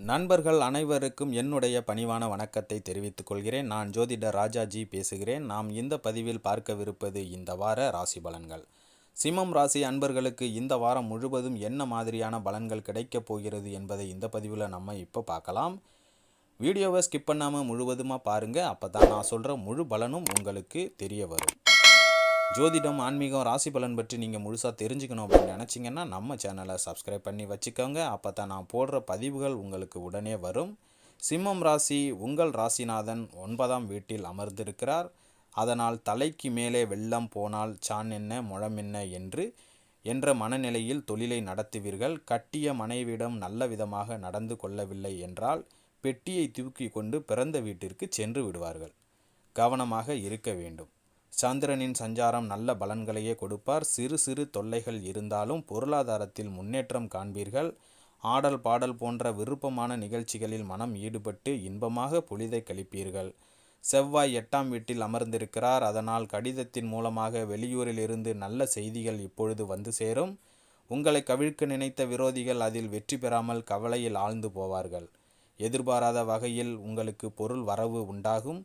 நண்பர்கள் அனைவருக்கும் என்னுடைய பணிவான வணக்கத்தை தெரிவித்துக் கொள்கிறேன். நான் ஜோதிடர் ராஜாஜி பேசுகிறேன். நாம் இந்த பதிவில் பார்க்கவிருப்பது இந்த வார ராசி பலன்கள். சிம்மம் ராசி அன்பர்களுக்கு இந்த வாரம் முழுவதும் என்ன மாதிரியான பலன்கள் கிடைக்கப் போகிறது என்பதை இந்த பதிவில் நம்ம இப்போ பார்க்கலாம். வீடியோவை ஸ்கிப் பண்ணாமல் முழுவதுமாக பாருங்கள் அப்போ தான் நான் சொல்கிற முழு பலனும் உங்களுக்கு தெரிய வரும். ஜோதிடம் ஆன்மீகம் ராசி பலன் பற்றி நீங்கள் முழுசாக தெரிஞ்சுக்கணும் அப்படின்னு நினச்சிங்கன்னா நம்ம சேனலை சப்ஸ்கிரைப் பண்ணி வச்சுக்கோங்க. அப்போ தான் நான் போடுற பதிவுகள் உங்களுக்கு உடனே வரும். சிம்மம் ராசி உங்கள் ராசிநாதன் ஒன்பதாம் வீட்டில் அமர்ந்திருக்கிறார். அதனால் தலைக்கு மேலே வெள்ளம் போனால் சான் என்ன முழம் என்ன என்று என்ற மனநிலையில் தொழிலை நடத்துவீர்கள். கட்டிய மனைவியிடம் நல்ல விதமாக நடந்து கொள்ளவில்லை என்றால் பெட்டியை தூக்கி கொண்டு பிறந்த வீட்டிற்கு சென்று விடுவார்கள். கவனமாக இருக்க வேண்டும். சந்திரனின் சஞ்சாரம் நல்ல பலன்களையே கொடுப்பார். சிறு சிறு தொல்லைகள் இருந்தாலும் பொருளாதாரத்தில் முன்னேற்றம் காண்பீர்கள். ஆடல் பாடல் போன்ற விருப்பமான நிகழ்ச்சிகளில் மனம் ஈடுபட்டு இன்பமாக பொழுதை கழிப்பீர்கள். செவ்வாய் எட்டாம் வீட்டில் அமர்ந்திருக்கிறார். அதனால் கடிதத்தின் மூலமாக வெளியூரில் இருந்து நல்ல செய்திகள் இப்பொழுது வந்து சேரும். உங்களை கவிழ்க்க நினைத்த விரோதிகள் அதில் வெற்றி பெறாமல் கவலையில் ஆழ்ந்து போவார்கள். எதிர்பாராத வகையில் உங்களுக்கு பொருள் வரவு உண்டாகும்.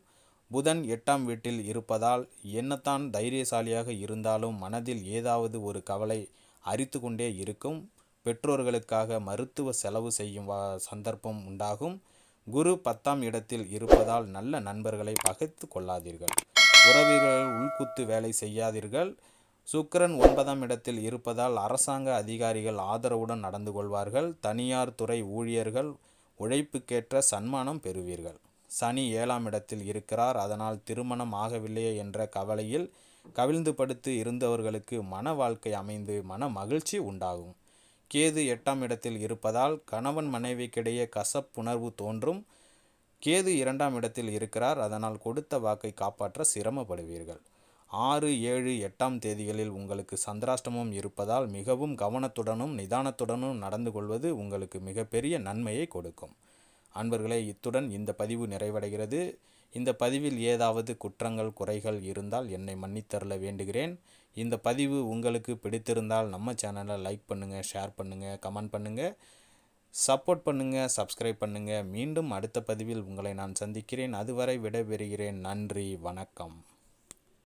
புதன் எட்டாம் வீட்டில் இருப்பதால் என்னத்தான் தைரியசாலியாக இருந்தாலும் மனதில் ஏதாவது ஒரு கவலை அரித்து கொண்டே இருக்கும். பெற்றோர்களுக்காக மருத்துவ செலவு செய்யும் சந்தர்ப்பம் உண்டாகும். குரு பத்தாம் இடத்தில் இருப்பதால் நல்ல நண்பர்களை பகைத்து கொள்ளாதீர்கள். உறவிகள் உள்குத்து வேலை செய்யாதீர்கள். சுக்கரன் ஒன்பதாம் இடத்தில் இருப்பதால் அரசாங்க அதிகாரிகள் ஆதரவுடன் நடந்து கொள்வார்கள். தனியார் துறை ஊழியர்கள் உழைப்புக்கேற்ற சன்மானம் பெறுவீர்கள். சனி ஏழாம் இடத்தில் இருக்கிறார். அதனால் திருமணம் ஆகவில்லையே என்ற கவலையில் கவிழ்ந்து படுத்து இருந்தவர்களுக்கு மன வாழ்க்கை அமைந்து மன மகிழ்ச்சி உண்டாகும். கேது எட்டாம் இடத்தில் இருப்பதால் கணவன் மனைவிக்கிடையே கசப்புணர்வு தோன்றும். கேது இரண்டாம் இடத்தில் இருக்கிறார். அதனால் கொடுத்த வாக்கை காப்பாற்ற சிரமப்படுவீர்கள். ஆறு ஏழு எட்டாம் தேதிகளில் உங்களுக்கு சந்திராஷ்டமம் இருப்பதால் மிகவும் கவனத்துடனும் நிதானத்துடனும் நடந்து கொள்வது உங்களுக்கு மிகப்பெரிய நன்மையை கொடுக்கும். அன்பர்களே இத்துடன் இந்த பதிவு நிறைவடைகிறது. இந்த பதிவில் ஏதாவது குற்றங்கள் குறைகள் இருந்தால் என்னை மன்னித்தரல வேண்டுகிறேன். இந்த பதிவு உங்களுக்கு பிடித்திருந்தால் நம்ம சேனலை லைக் பண்ணுங்கள் ஷேர் பண்ணுங்கள் கமெண்ட் பண்ணுங்கள் சப்போர்ட் பண்ணுங்கள் சப்ஸ்கிரைப் பண்ணுங்கள் மீண்டும் அடுத்த பதிவில் உங்களை நான் சந்திக்கிறேன். அதுவரை விடைபெறுகிறேன். நன்றி வணக்கம்.